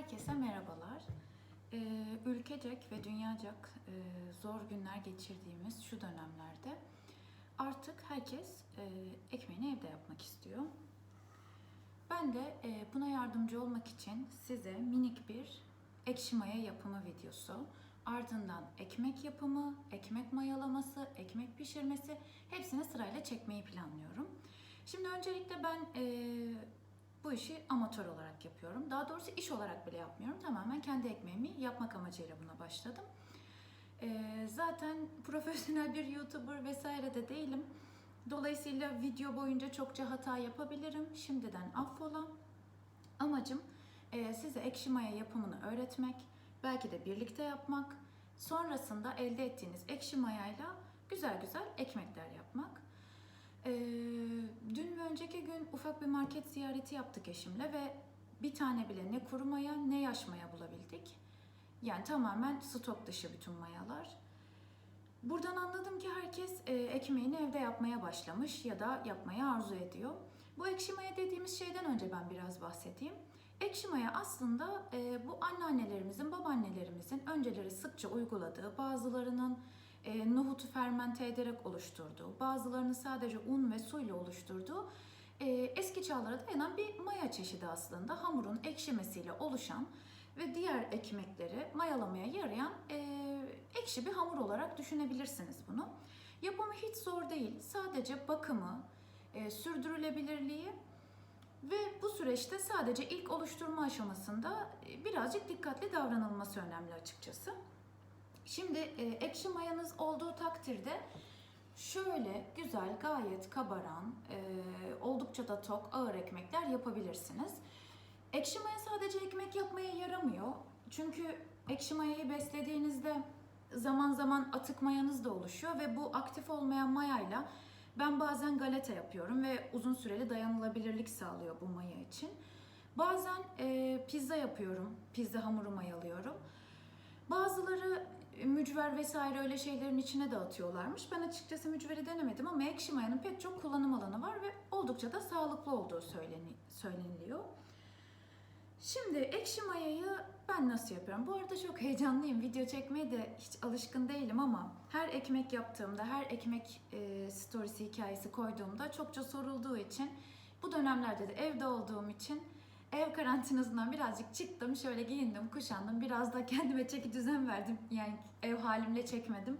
Herkese merhabalar. Ee, ülkecek ve dünyacak e, zor günler geçirdiğimiz şu dönemlerde artık herkes e, ekmeğini evde yapmak istiyor. Ben de e, buna yardımcı olmak için size minik bir ekşi maya yapımı videosu, ardından ekmek yapımı, ekmek mayalaması, ekmek pişirmesi hepsini sırayla çekmeyi planlıyorum. Şimdi öncelikle ben bu işi amatör olarak yapıyorum. Daha doğrusu iş olarak bile yapmıyorum. Tamamen kendi ekmeğimi yapmak amacıyla buna başladım. Ee, zaten profesyonel bir YouTuber vesaire de değilim. Dolayısıyla video boyunca çokça hata yapabilirim. Şimdiden affola. Amacım e, size ekşi maya yapımını öğretmek, belki de birlikte yapmak, sonrasında elde ettiğiniz ekşi mayayla güzel güzel ekmekler yapmak. Ee, dün ve önceki gün ufak bir market ziyareti yaptık eşimle ve bir tane bile ne kuru maya ne yaş maya bulabildik. Yani tamamen stok dışı bütün mayalar. Buradan anladım ki herkes e, ekmeğini evde yapmaya başlamış ya da yapmaya arzu ediyor. Bu ekşi maya dediğimiz şeyden önce ben biraz bahsedeyim. Ekşi maya aslında e, bu anneannelerimizin, babaannelerimizin önceleri sıkça uyguladığı, bazılarının e, nohutu fermente ederek oluşturduğu, bazılarının sadece un ve suyla oluşturduğu e, eski çağlara dayanan bir maya çeşidi aslında. Hamurun ekşimesiyle oluşan ve diğer ekmekleri mayalamaya yarayan e, ekşi bir hamur olarak düşünebilirsiniz bunu. Yapımı hiç zor değil. Sadece bakımı, e, sürdürülebilirliği ve bu süreçte sadece ilk oluşturma aşamasında e, birazcık dikkatli davranılması önemli açıkçası. Şimdi e, ekşi mayanız olduğu takdirde şöyle güzel, gayet kabaran, e, oldukça da tok, ağır ekmekler yapabilirsiniz. Ekşi maya sadece ekmek yapmaya yaramıyor. Çünkü ekşi mayayı beslediğinizde zaman zaman atık mayanız da oluşuyor ve bu aktif olmayan mayayla ben bazen galeta yapıyorum ve uzun süreli dayanılabilirlik sağlıyor bu maya için. Bazen e, pizza yapıyorum, pizza hamuru mayalıyorum. Bazıları mücver vesaire öyle şeylerin içine de atıyorlarmış. Ben açıkçası mücveri denemedim ama ekşi mayanın pek çok kullanım alanı var ve oldukça da sağlıklı olduğu söyleni, söyleniliyor. Şimdi ekşi mayayı ben nasıl yapıyorum? Bu arada çok heyecanlıyım. Video çekmeye de hiç alışkın değilim ama her ekmek yaptığımda, her ekmek e, storiesi hikayesi koyduğumda çokça sorulduğu için bu dönemlerde de evde olduğum için ev karantinasından birazcık çıktım. Şöyle giyindim, kuşandım. Biraz da kendime çeki düzen verdim. Yani ev halimle çekmedim.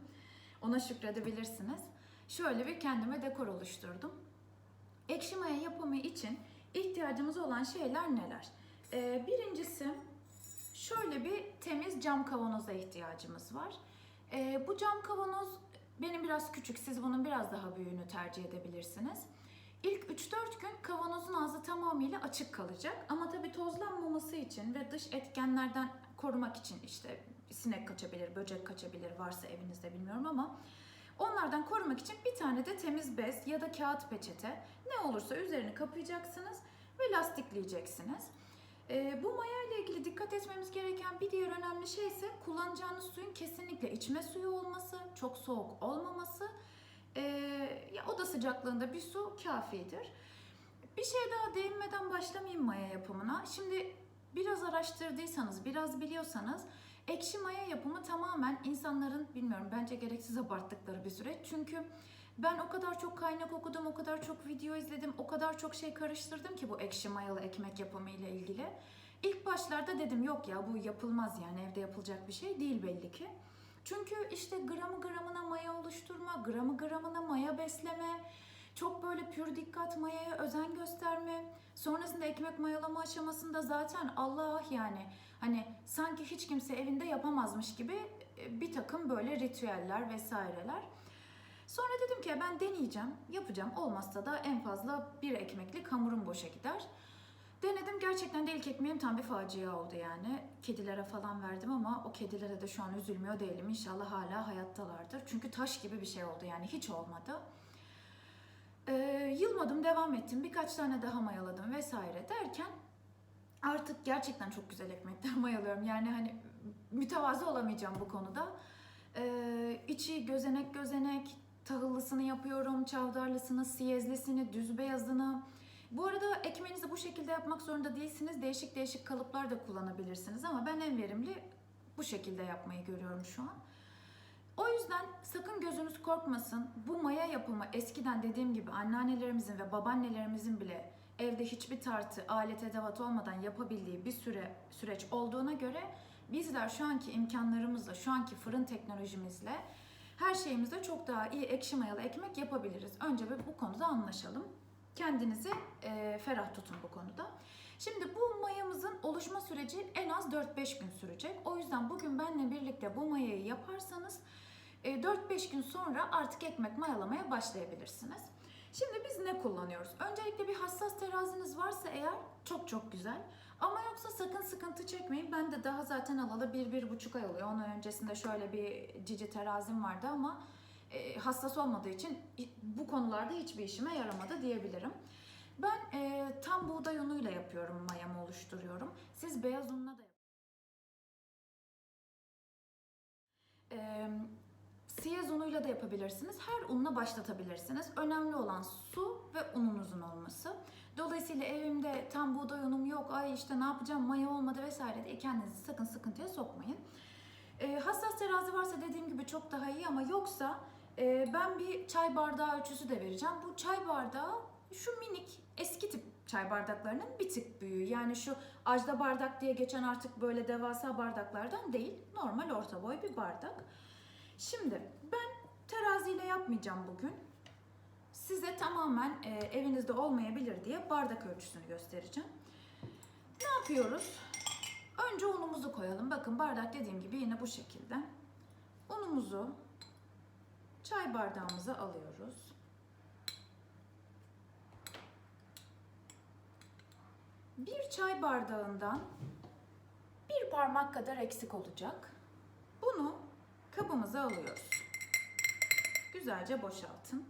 Ona şükredebilirsiniz. Şöyle bir kendime dekor oluşturdum. Ekşi maya yapımı için ihtiyacımız olan şeyler neler? Ee, birincisi şöyle bir temiz cam kavanoza ihtiyacımız var. Ee, bu cam kavanoz benim biraz küçük. Siz bunun biraz daha büyüğünü tercih edebilirsiniz. İlk 3-4 gün kavanozun ağzı tamamıyla açık kalacak. Ama tabii tozlanmaması için ve dış etkenlerden korumak için işte sinek kaçabilir, böcek kaçabilir varsa evinizde bilmiyorum ama onlardan korumak için bir tane de temiz bez ya da kağıt peçete ne olursa üzerini kapayacaksınız ve lastikleyeceksiniz. Ee, bu maya ile ilgili dikkat etmemiz gereken bir diğer önemli şey ise kullanacağınız suyun kesinlikle içme suyu olması, çok soğuk olmaması ee, ya oda sıcaklığında bir su kafidir. Bir şey daha değinmeden başlamayayım maya yapımına. Şimdi biraz araştırdıysanız, biraz biliyorsanız ekşi maya yapımı tamamen insanların bilmiyorum bence gereksiz abarttıkları bir süreç. Çünkü ben o kadar çok kaynak okudum, o kadar çok video izledim, o kadar çok şey karıştırdım ki bu ekşi mayalı ekmek yapımı ile ilgili. İlk başlarda dedim yok ya bu yapılmaz yani evde yapılacak bir şey değil belli ki. Çünkü işte gramı gramına maya oluşturma, gramı gramına maya besleme, çok böyle pür dikkat mayaya özen gösterme. Sonrasında ekmek mayalama aşamasında zaten Allah yani hani sanki hiç kimse evinde yapamazmış gibi e, bir takım böyle ritüeller vesaireler. Sonra dedim ki ben deneyeceğim, yapacağım. Olmazsa da en fazla bir ekmeklik hamurum boşa gider. Denedim gerçekten de ilk ekmeğim tam bir facia oldu yani. Kedilere falan verdim ama o kedilere de şu an üzülmüyor değilim. İnşallah hala hayattalardır. Çünkü taş gibi bir şey oldu yani hiç olmadı. Ee, yılmadım devam ettim. Birkaç tane daha mayaladım vesaire derken artık gerçekten çok güzel ekmekler mayalıyorum. Yani hani mütevazı olamayacağım bu konuda. Ee, içi gözenek gözenek tahıllısını yapıyorum, çavdarlısını, siyezlisini, düz beyazını, Bu arada ekmeğinizi bu şekilde yapmak zorunda değilsiniz. Değişik değişik kalıplar da kullanabilirsiniz ama ben en verimli bu şekilde yapmayı görüyorum şu an. O yüzden sakın gözünüz korkmasın. Bu maya yapımı eskiden dediğim gibi anneannelerimizin ve babaannelerimizin bile evde hiçbir tartı, alet edevat olmadan yapabildiği bir süre süreç olduğuna göre bizler şu anki imkanlarımızla, şu anki fırın teknolojimizle her şeyimizde çok daha iyi ekşi mayalı ekmek yapabiliriz. Önce bir bu konuda anlaşalım. Kendinizi e, ferah tutun bu konuda. Şimdi bu mayamızın oluşma süreci en az 4-5 gün sürecek. O yüzden bugün benimle birlikte bu mayayı yaparsanız e, 4-5 gün sonra artık ekmek mayalamaya başlayabilirsiniz. Şimdi biz ne kullanıyoruz? Öncelikle bir hassas teraziniz varsa eğer çok çok güzel. Ama yoksa sakın sıkıntı çekmeyin. Ben de daha zaten alalı bir, bir buçuk ay oluyor. Onun öncesinde şöyle bir cici terazim vardı ama e, hassas olmadığı için bu konularda hiçbir işime yaramadı diyebilirim. Ben e, tam buğday unuyla yapıyorum, mayamı oluşturuyorum. Siz beyaz unla da e, siyez unuyla da yapabilirsiniz. Her unla başlatabilirsiniz. Önemli olan su ve ununuzun olması. Dolayısıyla evimde tam buğday unum yok, ay işte ne yapacağım maya olmadı vesaire diye kendinizi sakın sıkıntıya sokmayın. E, hassas terazi varsa dediğim gibi çok daha iyi ama yoksa e, ben bir çay bardağı ölçüsü de vereceğim. Bu çay bardağı şu minik eski tip çay bardaklarının bir tık büyüğü. Yani şu ajda bardak diye geçen artık böyle devasa bardaklardan değil. Normal orta boy bir bardak. Şimdi ben teraziyle yapmayacağım bugün. Size tamamen e, evinizde olmayabilir diye bardak ölçüsünü göstereceğim. Ne yapıyoruz? Önce unumuzu koyalım. Bakın bardak dediğim gibi yine bu şekilde. Unumuzu çay bardağımıza alıyoruz. Bir çay bardağından bir parmak kadar eksik olacak. Bunu kabımıza alıyoruz. Güzelce boşaltın.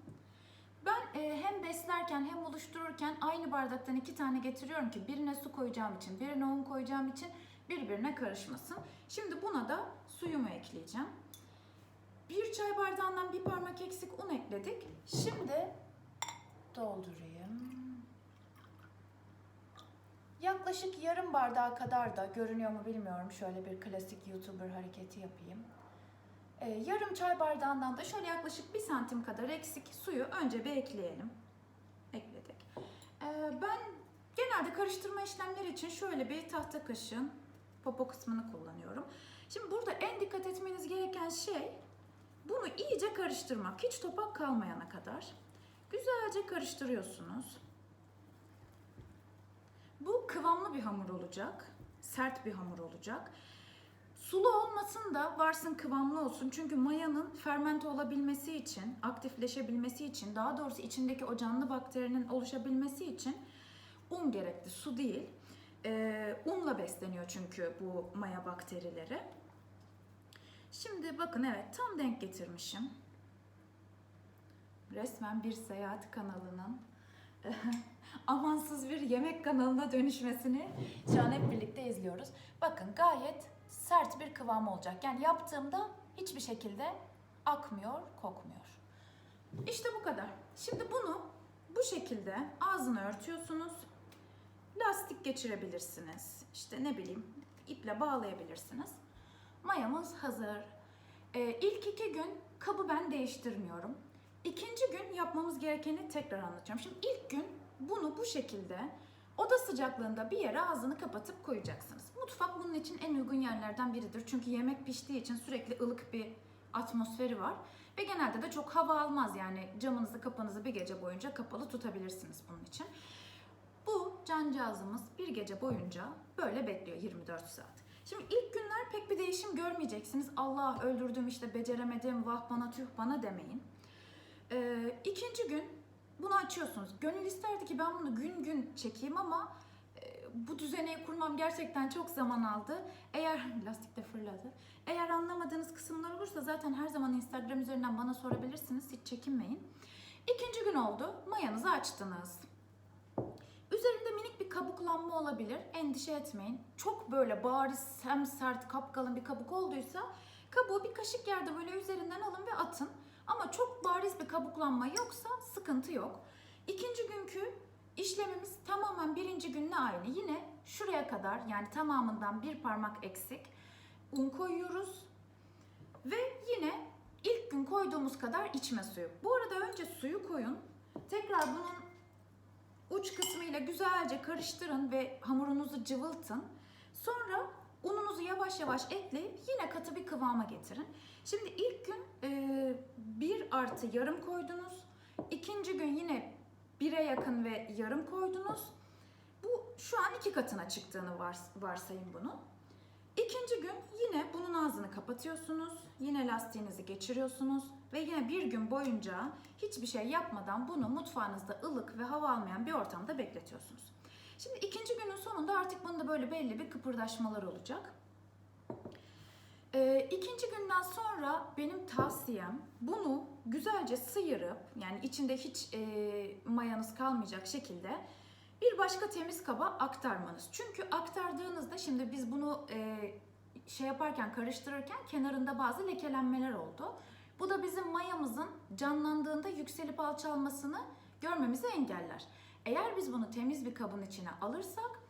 Ben e, hem beslerken hem oluştururken aynı bardaktan iki tane getiriyorum ki birine su koyacağım için, birine un koyacağım için birbirine karışmasın. Şimdi buna da suyumu ekleyeceğim. Bir çay bardağından bir parmak eksik un ekledik. Şimdi doldurayım. Yaklaşık yarım bardağı kadar da görünüyor mu bilmiyorum. Şöyle bir klasik YouTuber hareketi yapayım. Ee, yarım çay bardağından da şöyle yaklaşık bir santim kadar eksik suyu önce bir ekleyelim. Ekledik. Ee, ben genelde karıştırma işlemleri için şöyle bir tahta kaşığın popo kısmını kullanıyorum. Şimdi burada en dikkat etmeniz gereken şey bunu iyice karıştırmak. Hiç topak kalmayana kadar. Güzelce karıştırıyorsunuz. Bu kıvamlı bir hamur olacak. Sert bir hamur olacak. Sulu olmasın da varsın kıvamlı olsun. Çünkü mayanın fermente olabilmesi için, aktifleşebilmesi için, daha doğrusu içindeki o canlı bakterinin oluşabilmesi için un gerekli, su değil. Ee, unla besleniyor çünkü bu maya bakterileri. Şimdi bakın evet tam denk getirmişim. Resmen bir seyahat kanalının amansız bir yemek kanalına dönüşmesini şu an hep birlikte izliyoruz. Bakın gayet sert bir kıvam olacak. Yani yaptığımda hiçbir şekilde akmıyor, kokmuyor. İşte bu kadar. Şimdi bunu bu şekilde ağzını örtüyorsunuz. Lastik geçirebilirsiniz. İşte ne bileyim iple bağlayabilirsiniz. Mayamız hazır. Ee, ilk iki gün kabı ben değiştirmiyorum. İkinci gün yapmamız gerekeni tekrar anlatacağım. Şimdi ilk gün bunu bu şekilde oda sıcaklığında bir yere ağzını kapatıp koyacaksınız. Mutfak bunun için en uygun yerlerden biridir. Çünkü yemek piştiği için sürekli ılık bir atmosferi var. Ve genelde de çok hava almaz yani camınızı kapınızı bir gece boyunca kapalı tutabilirsiniz bunun için. Bu cancağızımız bir gece boyunca böyle bekliyor 24 saat. Şimdi ilk günler pek bir değişim görmeyeceksiniz. Allah öldürdüm işte beceremedim vah bana tüh bana demeyin. Ee, ikinci gün bunu açıyorsunuz. Gönül isterdi ki ben bunu gün gün çekeyim ama e, bu düzeneyi kurmam gerçekten çok zaman aldı. Eğer lastik de fırladı. Eğer anlamadığınız kısımlar olursa zaten her zaman Instagram üzerinden bana sorabilirsiniz. Hiç çekinmeyin. İkinci gün oldu. Mayanızı açtınız. Üzerinde minik kabuklanma olabilir. Endişe etmeyin. Çok böyle bariz hem sert kapkalın bir kabuk olduysa kabuğu bir kaşık yerde böyle üzerinden alın ve atın. Ama çok bariz bir kabuklanma yoksa sıkıntı yok. İkinci günkü işlemimiz tamamen birinci günle aynı. Yine şuraya kadar yani tamamından bir parmak eksik un koyuyoruz. Ve yine ilk gün koyduğumuz kadar içme suyu. Bu arada önce suyu koyun. Tekrar bunun uç kısmıyla güzelce karıştırın ve hamurunuzu cıvıltın. Sonra ununuzu yavaş yavaş ekleyip yine katı bir kıvama getirin. Şimdi ilk gün e, artı yarım koydunuz. İkinci gün yine bire yakın ve yarım koydunuz. Bu şu an iki katına çıktığını vars- varsayın bunu. İkinci gün yine bunun ağzını kapatıyorsunuz. Yine lastiğinizi geçiriyorsunuz ve yine bir gün boyunca hiçbir şey yapmadan bunu mutfağınızda ılık ve hava almayan bir ortamda bekletiyorsunuz. Şimdi ikinci günün sonunda artık bunda böyle belli bir kıpırdaşmalar olacak. Ee, ikinci günden sonra benim tavsiyem bunu güzelce sıyırıp yani içinde hiç e, mayanız kalmayacak şekilde bir başka temiz kaba aktarmanız. Çünkü aktardığınızda şimdi biz bunu e, şey yaparken karıştırırken kenarında bazı lekelenmeler oldu. Bu da bizim mayamızın canlandığında yükselip alçalmasını görmemizi engeller. Eğer biz bunu temiz bir kabın içine alırsak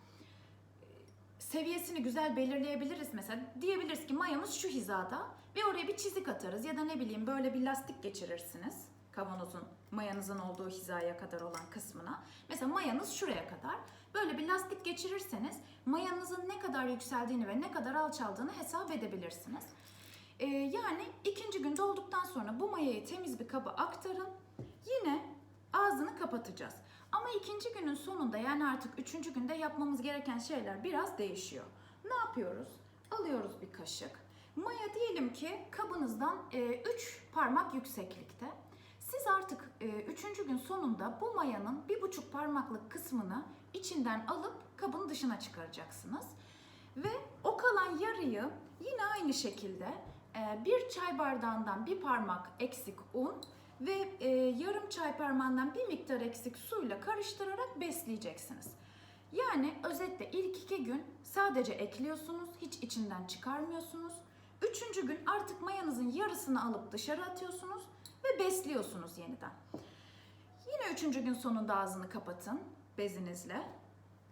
seviyesini güzel belirleyebiliriz. Mesela diyebiliriz ki mayamız şu hizada ve oraya bir çizik atarız ya da ne bileyim böyle bir lastik geçirirsiniz kavanozun mayanızın olduğu hizaya kadar olan kısmına. Mesela mayanız şuraya kadar. Böyle bir lastik geçirirseniz mayanızın ne kadar yükseldiğini ve ne kadar alçaldığını hesap edebilirsiniz. Ee, yani ikinci gün dolduktan sonra bu mayayı temiz bir kaba aktarın. Yine ağzını kapatacağız. Ama ikinci günün sonunda yani artık üçüncü günde yapmamız gereken şeyler biraz değişiyor. Ne yapıyoruz? Alıyoruz bir kaşık. Maya diyelim ki kabınızdan 3 parmak yükseklikte. Siz artık e, üçüncü gün sonunda bu mayanın bir buçuk parmaklık kısmını içinden alıp kabın dışına çıkaracaksınız. Ve o kalan yarıyı yine aynı şekilde e, bir çay bardağından bir parmak eksik un ve e, yarım çay parmağından bir miktar eksik suyla karıştırarak besleyeceksiniz. Yani özetle ilk iki gün sadece ekliyorsunuz, hiç içinden çıkarmıyorsunuz. Üçüncü gün artık mayanızın yarısını alıp dışarı atıyorsunuz ve besliyorsunuz yeniden. Yine üçüncü gün sonunda ağzını kapatın bezinizle.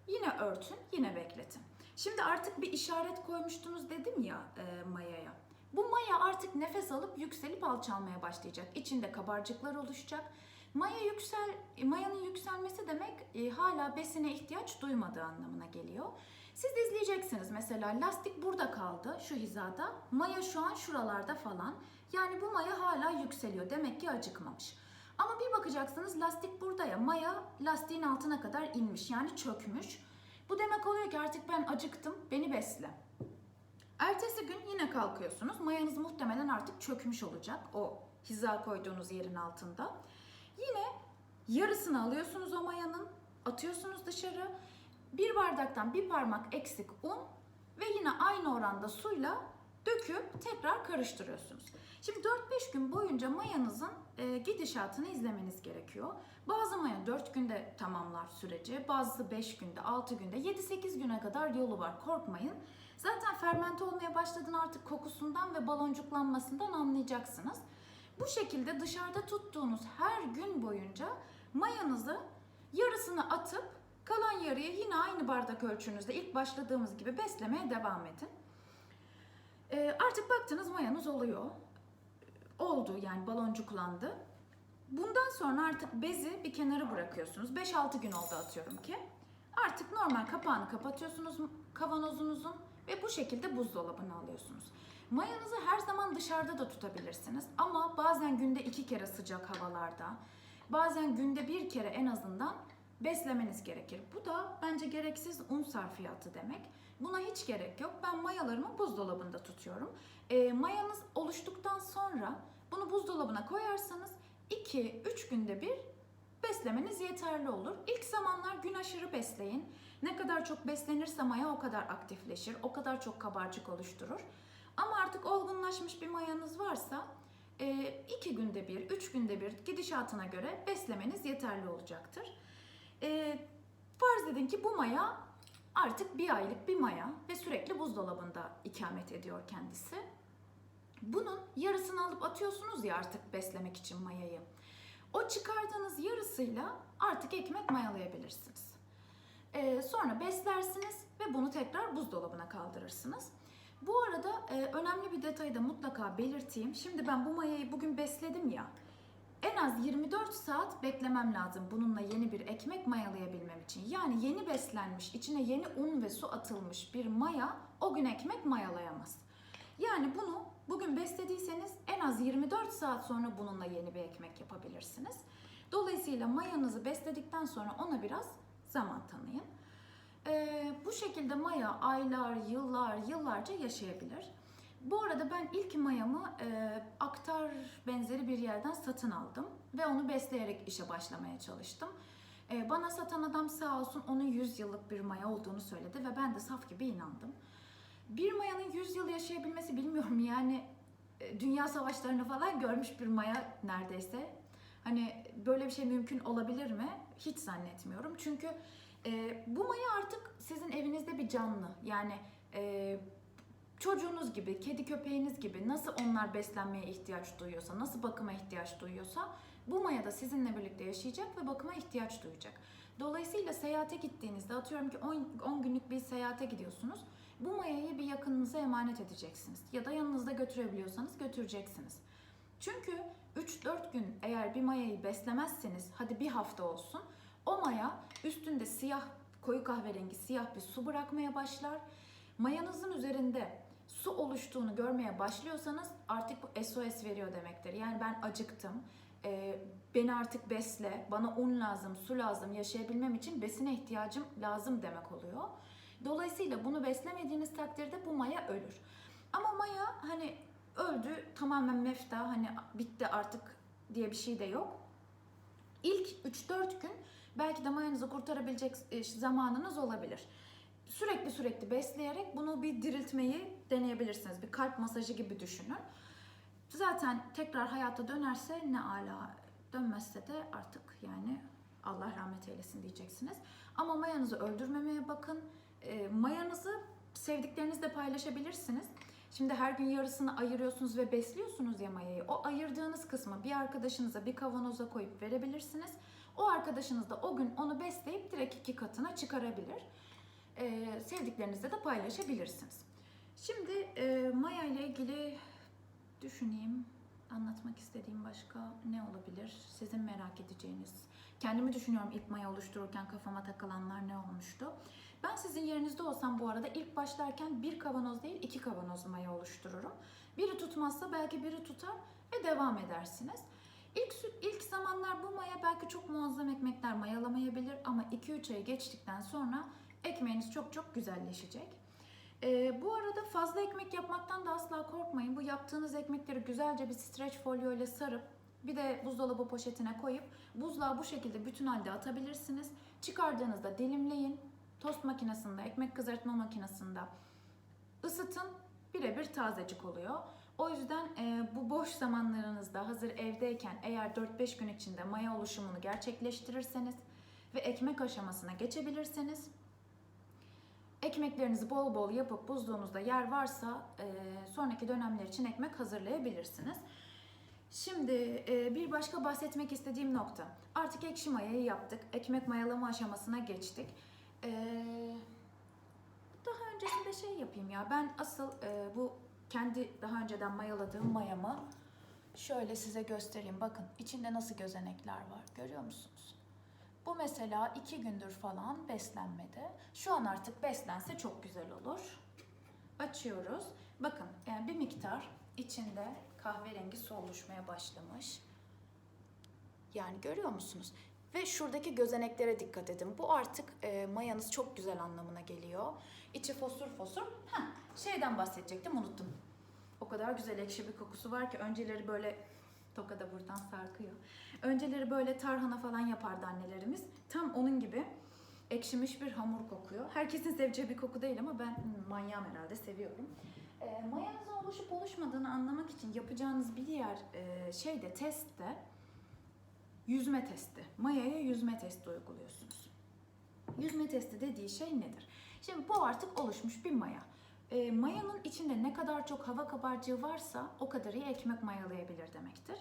Yine örtün, yine bekletin. Şimdi artık bir işaret koymuştunuz dedim ya e, mayaya. Bu maya artık nefes alıp yükselip alçalmaya başlayacak. İçinde kabarcıklar oluşacak. Maya yüksel, mayanın yükselmesi demek e, hala besine ihtiyaç duymadığı anlamına geliyor. Siz izleyeceksiniz mesela lastik burada kaldı şu hizada. Maya şu an şuralarda falan. Yani bu maya hala yükseliyor. Demek ki acıkmamış. Ama bir bakacaksınız lastik burada ya. Maya lastiğin altına kadar inmiş. Yani çökmüş. Bu demek oluyor ki artık ben acıktım. Beni besle. Ertesi gün yine kalkıyorsunuz. Mayanız muhtemelen artık çökmüş olacak. O hiza koyduğunuz yerin altında. Yine yarısını alıyorsunuz o mayanın. Atıyorsunuz dışarı. Bir bardaktan bir parmak eksik un ve yine aynı oranda suyla döküp tekrar karıştırıyorsunuz. Şimdi 4-5 gün boyunca mayanızın e, gidişatını izlemeniz gerekiyor. Bazı maya 4 günde tamamlar süreci, bazısı 5 günde, 6 günde, 7-8 güne kadar yolu var. Korkmayın. Zaten fermente olmaya başladığını artık kokusundan ve baloncuklanmasından anlayacaksınız. Bu şekilde dışarıda tuttuğunuz her gün boyunca mayanızı yarısını atıp kalan yarıya yine aynı bardak ölçünüzde ilk başladığımız gibi beslemeye devam edin. Ee, artık baktınız mayanız oluyor. Oldu yani baloncuklandı. Bundan sonra artık bezi bir kenara bırakıyorsunuz. 5-6 gün oldu atıyorum ki. Artık normal kapağını kapatıyorsunuz kavanozunuzun ve bu şekilde buzdolabına alıyorsunuz. Mayanızı her zaman dışarıda da tutabilirsiniz ama bazen günde iki kere sıcak havalarda, bazen günde bir kere en azından beslemeniz gerekir. Bu da bence gereksiz un sarfiyatı demek. Buna hiç gerek yok. Ben mayalarımı buzdolabında tutuyorum. E, mayanız oluştuktan sonra bunu buzdolabına koyarsanız 2-3 günde bir beslemeniz yeterli olur. İlk zamanlar gün aşırı besleyin. Ne kadar çok beslenirse maya o kadar aktifleşir, o kadar çok kabarcık oluşturur. Ama artık olgunlaşmış bir mayanız varsa e, iki günde bir, üç günde bir gidişatına göre beslemeniz yeterli olacaktır. E, farz edin ki bu maya artık bir aylık bir maya ve sürekli buzdolabında ikamet ediyor kendisi. Bunun yarısını alıp atıyorsunuz ya artık beslemek için mayayı. O çıkardığınız yarısıyla artık ekmek mayalayabilirsiniz. Ee, sonra beslersiniz ve bunu tekrar buzdolabına kaldırırsınız. Bu arada e, önemli bir detayı da mutlaka belirteyim. Şimdi ben bu mayayı bugün besledim ya. En az 24 saat beklemem lazım bununla yeni bir ekmek mayalayabilmem için. Yani yeni beslenmiş, içine yeni un ve su atılmış bir maya o gün ekmek mayalayamaz. Yani bunu bugün beslediyseniz en az 24 saat sonra bununla yeni bir ekmek yapabilirsiniz. Dolayısıyla mayanızı besledikten sonra ona biraz zaman tanıyın. Ee, bu şekilde maya aylar, yıllar, yıllarca yaşayabilir. Bu arada ben ilk mayamı e, aktar benzeri bir yerden satın aldım ve onu besleyerek işe başlamaya çalıştım. E, bana satan adam sağ olsun onun 100 yıllık bir maya olduğunu söyledi ve ben de saf gibi inandım. Bir mayanın 100 yıl yaşayabilmesi bilmiyorum yani e, dünya savaşlarını falan görmüş bir maya neredeyse. Hani böyle bir şey mümkün olabilir mi? Hiç zannetmiyorum. Çünkü e, bu maya artık sizin evinizde bir canlı. Yani e, çocuğunuz gibi, kedi köpeğiniz gibi nasıl onlar beslenmeye ihtiyaç duyuyorsa, nasıl bakıma ihtiyaç duyuyorsa bu maya da sizinle birlikte yaşayacak ve bakıma ihtiyaç duyacak. Dolayısıyla seyahate gittiğinizde atıyorum ki 10, 10 günlük bir seyahate gidiyorsunuz. Bu mayayı bir yakınınıza emanet edeceksiniz. Ya da yanınızda götürebiliyorsanız götüreceksiniz. Çünkü 3-4 gün eğer bir mayayı beslemezseniz hadi bir hafta olsun o maya üstünde siyah koyu kahverengi siyah bir su bırakmaya başlar. Mayanızın üzerinde su oluştuğunu görmeye başlıyorsanız artık bu SOS veriyor demektir. Yani ben acıktım, e, beni artık besle, bana un lazım, su lazım, yaşayabilmem için besine ihtiyacım lazım demek oluyor. Dolayısıyla bunu beslemediğiniz takdirde bu maya ölür. Ama maya hani öldü tamamen mefta hani bitti artık diye bir şey de yok. İlk 3-4 gün belki de mayanızı kurtarabilecek e, zamanınız olabilir. Sürekli sürekli besleyerek bunu bir diriltmeyi deneyebilirsiniz. Bir kalp masajı gibi düşünün. Zaten tekrar hayata dönerse ne ala dönmezse de artık yani Allah rahmet eylesin diyeceksiniz. Ama mayanızı öldürmemeye bakın. E, mayanızı sevdiklerinizle paylaşabilirsiniz. Şimdi her gün yarısını ayırıyorsunuz ve besliyorsunuz ya mayayı. O ayırdığınız kısmı bir arkadaşınıza bir kavanoza koyup verebilirsiniz. O arkadaşınız da o gün onu besleyip direkt iki katına çıkarabilir. Ee, sevdiklerinizle de paylaşabilirsiniz. Şimdi e, maya ile ilgili düşüneyim. Anlatmak istediğim başka ne olabilir? Sizin merak edeceğiniz. Kendimi düşünüyorum ilk maya oluştururken kafama takılanlar ne olmuştu. Ben sizin yerinizde olsam bu arada ilk başlarken bir kavanoz değil iki kavanoz maya oluştururum. Biri tutmazsa belki biri tutar ve devam edersiniz. İlk, ilk zamanlar bu maya belki çok muazzam ekmekler mayalamayabilir ama 2-3 ay geçtikten sonra ekmeğiniz çok çok güzelleşecek. Ee, bu arada fazla ekmek yapmaktan da asla korkmayın. Bu yaptığınız ekmekleri güzelce bir streç folyo ile sarıp bir de buzdolabı poşetine koyup buzluğa bu şekilde bütün halde atabilirsiniz. Çıkardığınızda dilimleyin. Tost makinesinde, ekmek kızartma makinesinde ısıtın. Birebir tazecik oluyor. O yüzden e, bu boş zamanlarınızda hazır evdeyken eğer 4-5 gün içinde maya oluşumunu gerçekleştirirseniz ve ekmek aşamasına geçebilirseniz ekmeklerinizi bol bol yapıp buzluğunuzda yer varsa e, sonraki dönemler için ekmek hazırlayabilirsiniz. Şimdi e, bir başka bahsetmek istediğim nokta. Artık ekşi mayayı yaptık. Ekmek mayalama aşamasına geçtik. E, daha öncesinde şey yapayım ya. Ben asıl e, bu kendi daha önceden mayaladığım mayamı şöyle size göstereyim. Bakın içinde nasıl gözenekler var. Görüyor musunuz? Bu mesela iki gündür falan beslenmedi. Şu an artık beslense çok güzel olur. Açıyoruz. Bakın yani bir miktar içinde kahverengi su oluşmaya başlamış. Yani görüyor musunuz? Ve şuradaki gözeneklere dikkat edin. Bu artık e, mayanız çok güzel anlamına geliyor. İçi fosur fosur. Heh, şeyden bahsedecektim unuttum. O kadar güzel ekşi bir kokusu var ki önceleri böyle toka da buradan sarkıyor. Önceleri böyle tarhana falan yapardı annelerimiz. Tam onun gibi ekşimiş bir hamur kokuyor. Herkesin seveceği bir koku değil ama ben hmm, manyağım herhalde seviyorum. E, mayanızın oluşup oluşmadığını anlamak için yapacağınız bir diğer e, şey de test de yüzme testi. Mayaya yüzme testi uyguluyorsunuz. Yüzme testi dediği şey nedir? Şimdi bu artık oluşmuş bir maya. E, mayanın içinde ne kadar çok hava kabarcığı varsa o kadar iyi ekmek mayalayabilir demektir.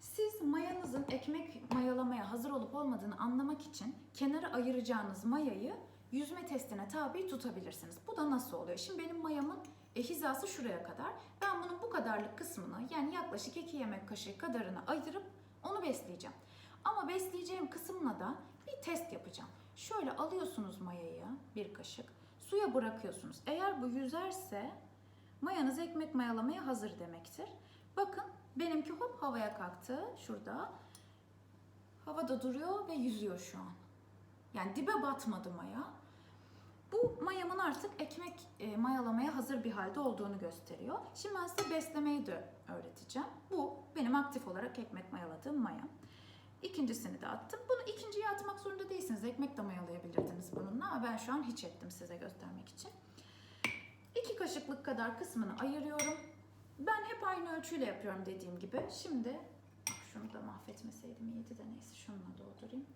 Siz mayanızın ekmek mayalamaya hazır olup olmadığını anlamak için kenara ayıracağınız mayayı yüzme testine tabi tutabilirsiniz. Bu da nasıl oluyor? Şimdi benim mayamın e, hizası şuraya kadar. Ben bunun bu kadarlık kısmını yani yaklaşık 2 yemek kaşığı kadarını ayırıp onu besleyeceğim. Ama besleyeceğim kısımla da bir test yapacağım. Şöyle alıyorsunuz mayayı bir kaşık, suya bırakıyorsunuz. Eğer bu yüzerse mayanız ekmek mayalamaya hazır demektir. Bakın benimki hop havaya kalktı şurada. Havada duruyor ve yüzüyor şu an. Yani dibe batmadı maya. Bu mayamın artık ekmek e, mayalamaya hazır bir halde olduğunu gösteriyor. Şimdi ben size beslemeyi de öğreteceğim. Bu benim aktif olarak ekmek mayaladığım maya. İkincisini de attım. Bunu ikinciye atmak zorunda değilsiniz. Ekmek de mayalayabilirdiniz bununla ama ben şu an hiç ettim size göstermek için. İki kaşıklık kadar kısmını ayırıyorum. Ben hep aynı ölçüyle yapıyorum dediğim gibi. Şimdi şunu da mahvetmeseydim iyiydi de neyse şununla doldurayım.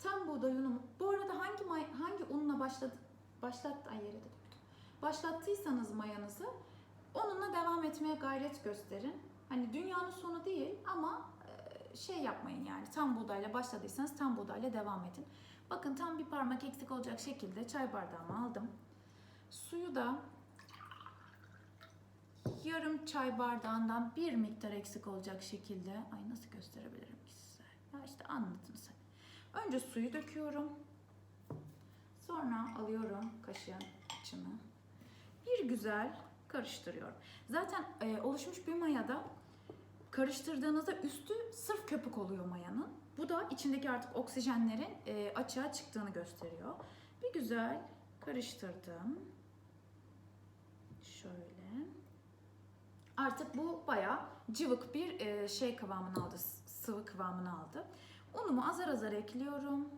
Tam buğday unumu. Bu arada hangi may, hangi unla başladı başlat ay yere de döktüm. Başlattıysanız mayanızı onunla devam etmeye gayret gösterin. Hani dünyanın sonu değil ama şey yapmayın yani tam buğdayla başladıysanız tam buğdayla devam edin. Bakın tam bir parmak eksik olacak şekilde çay bardağımı aldım. Suyu da yarım çay bardağından bir miktar eksik olacak şekilde ay nasıl gösterebilirim ki size? Ya işte anladınız. hani. Önce suyu döküyorum. Sonra alıyorum kaşığın içine. Bir güzel karıştırıyorum. Zaten e, oluşmuş bir mayada karıştırdığınızda üstü sırf köpük oluyor mayanın. Bu da içindeki artık oksijenlerin e, açığa çıktığını gösteriyor. Bir güzel karıştırdım. Şöyle. Artık bu bayağı cıvık bir e, şey kıvamını aldı, sıvı kıvamını aldı. Unumu azar azar ekliyorum.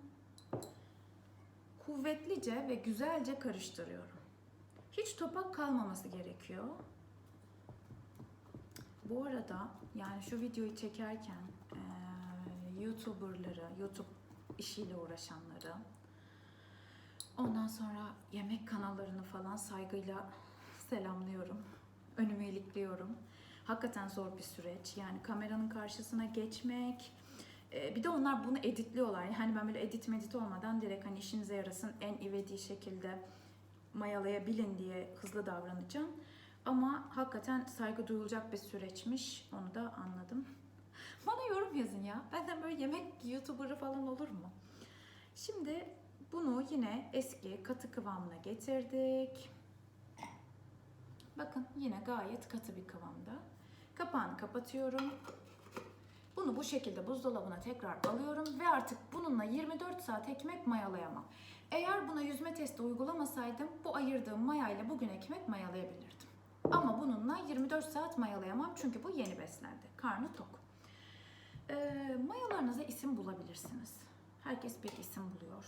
Kuvvetlice ve güzelce karıştırıyorum. Hiç topak kalmaması gerekiyor. Bu arada yani şu videoyu çekerken e, YouTuber'ları, YouTube işiyle uğraşanları, ondan sonra yemek kanallarını falan saygıyla selamlıyorum. Önümü ilikliyorum. Hakikaten zor bir süreç. Yani kameranın karşısına geçmek, bir de onlar bunu editliyorlar. Yani ben böyle edit medit olmadan direkt hani işinize yarasın en ivedi şekilde mayalayabilin diye hızlı davranacağım. Ama hakikaten saygı duyulacak bir süreçmiş. Onu da anladım. Bana yorum yazın ya. Benden böyle yemek YouTuber'ı falan olur mu? Şimdi bunu yine eski katı kıvamına getirdik. Bakın yine gayet katı bir kıvamda. Kapağını kapatıyorum. Bunu bu şekilde buzdolabına tekrar alıyorum ve artık bununla 24 saat ekmek mayalayamam. Eğer buna yüzme testi uygulamasaydım bu ayırdığım mayayla bugün ekmek mayalayabilirdim. Ama bununla 24 saat mayalayamam çünkü bu yeni beslendi. Karnı tok. Ee, mayalarınıza isim bulabilirsiniz. Herkes bir isim buluyor.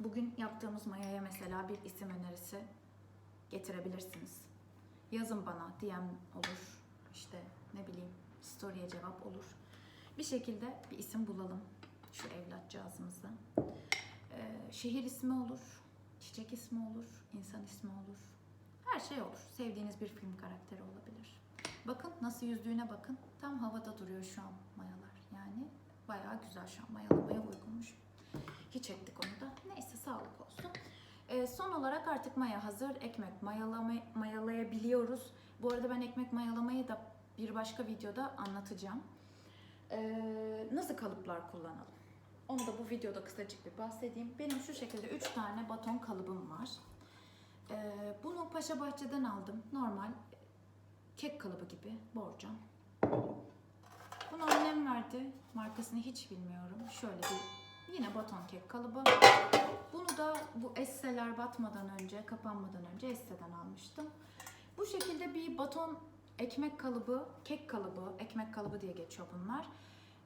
Bugün yaptığımız mayaya mesela bir isim önerisi getirebilirsiniz. Yazın bana DM olur. İşte ne bileyim story'e cevap olur. Bir şekilde bir isim bulalım şu evlatcağızımıza. Ee, şehir ismi olur, çiçek ismi olur, insan ismi olur. Her şey olur. Sevdiğiniz bir film karakteri olabilir. Bakın nasıl yüzdüğüne bakın. Tam havada duruyor şu an mayalar. Yani bayağı güzel şu an mayalamaya uygunmuş. Hiç ettik onu da. Neyse sağlık olsun. Ee, son olarak artık maya hazır. Ekmek mayalama, mayalayabiliyoruz. Bu arada ben ekmek mayalamayı da bir başka videoda anlatacağım. Ee, nasıl kalıplar kullanalım? Onu da bu videoda kısacık bir bahsedeyim. Benim şu şekilde 3 tane baton kalıbım var. Ee, bunu Paşa Bahçe'den aldım. Normal kek kalıbı gibi borcam. Bunu annem verdi. Markasını hiç bilmiyorum. Şöyle bir yine baton kek kalıbı. Bunu da bu Esse'ler batmadan önce, kapanmadan önce Esse'den almıştım. Bu şekilde bir baton ekmek kalıbı, kek kalıbı, ekmek kalıbı diye geçiyor bunlar.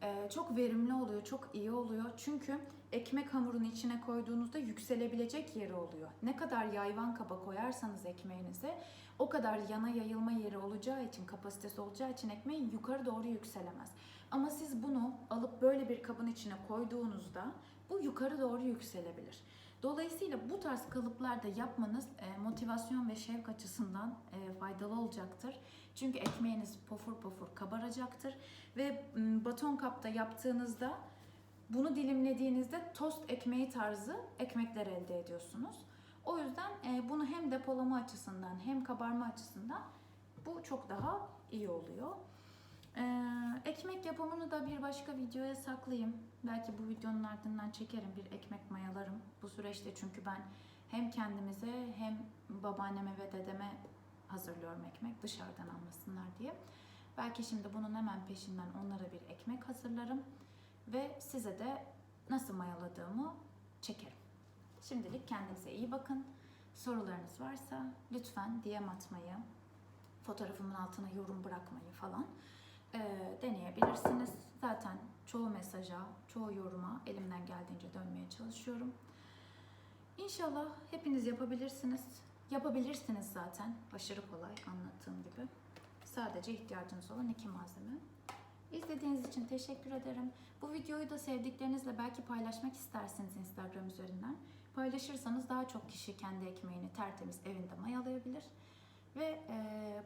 Ee, çok verimli oluyor, çok iyi oluyor. Çünkü ekmek hamurunu içine koyduğunuzda yükselebilecek yeri oluyor. Ne kadar yayvan kaba koyarsanız ekmeğinize o kadar yana yayılma yeri olacağı için, kapasitesi olacağı için ekmeğin yukarı doğru yükselemez. Ama siz bunu alıp böyle bir kabın içine koyduğunuzda bu yukarı doğru yükselebilir. Dolayısıyla bu tarz kalıplarda yapmanız e, motivasyon ve şevk açısından e, faydalı olacaktır. Çünkü ekmeğiniz pofur pofur kabaracaktır ve baton kapta yaptığınızda bunu dilimlediğinizde tost ekmeği tarzı ekmekler elde ediyorsunuz. O yüzden e, bunu hem depolama açısından hem kabarma açısından bu çok daha iyi oluyor. Ee, ekmek yapımını da bir başka videoya saklayayım. Belki bu videonun ardından çekerim bir ekmek mayalarım. Bu süreçte çünkü ben hem kendimize hem babaanneme ve dedeme hazırlıyorum ekmek dışarıdan almasınlar diye. Belki şimdi bunun hemen peşinden onlara bir ekmek hazırlarım ve size de nasıl mayaladığımı çekerim. Şimdilik kendinize iyi bakın. Sorularınız varsa lütfen DM atmayı, fotoğrafımın altına yorum bırakmayı falan e, deneyebilirsiniz. Zaten çoğu mesaja, çoğu yoruma elimden geldiğince dönmeye çalışıyorum. İnşallah hepiniz yapabilirsiniz. Yapabilirsiniz zaten. Aşırı kolay anlattığım gibi. Sadece ihtiyacınız olan iki malzeme. İzlediğiniz için teşekkür ederim. Bu videoyu da sevdiklerinizle belki paylaşmak istersiniz Instagram üzerinden. Paylaşırsanız daha çok kişi kendi ekmeğini tertemiz evinde mayalayabilir. Ve e,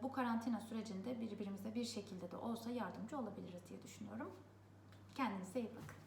bu karantina sürecinde birbirimize bir şekilde de olsa yardımcı olabiliriz diye düşünüyorum. Kendinize iyi bakın.